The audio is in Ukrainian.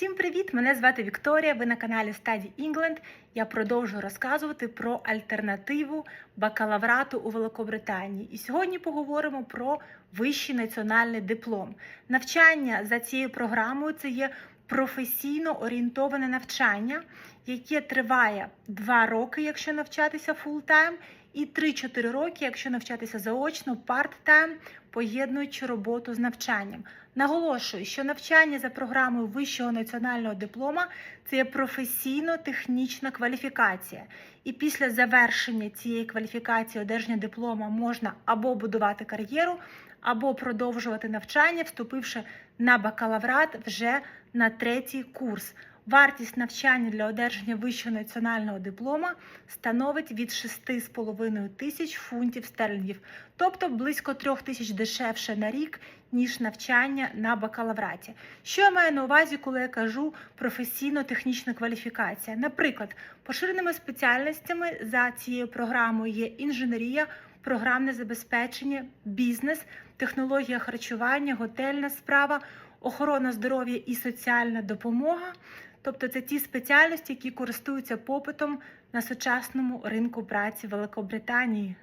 Всім привіт! Мене звати Вікторія. Ви на каналі Study England. Я продовжую розказувати про альтернативу бакалаврату у Великобританії. І сьогодні поговоримо про вищий національний диплом. Навчання за цією програмою це є професійно орієнтоване навчання, яке триває 2 роки, якщо навчатися фултайм, і 3-4 роки, якщо навчатися заочно, парт-тайм, поєднуючи роботу з навчанням. Наголошую, що навчання за програмою вищого національного диплома це є професійно-технічна кваліфікація. І після завершення цієї кваліфікації одержання диплома можна або будувати кар'єру, або продовжувати навчання, вступивши на бакалаврат вже на третій курс. Вартість навчання для одержання вищого національного диплома становить від 6,5 тисяч фунтів стерлінгів, тобто близько 3 тисяч дешевше на рік, ніж навчання на бакалавраті. Що я маю на увазі, коли я кажу професійно-технічна кваліфікація? Наприклад, поширеними спеціальностями за цією програмою є інженерія, програмне забезпечення, бізнес, технологія харчування, готельна справа, охорона здоров'я і соціальна допомога. Тобто це ті спеціальності, які користуються попитом на сучасному ринку праці Великобританії.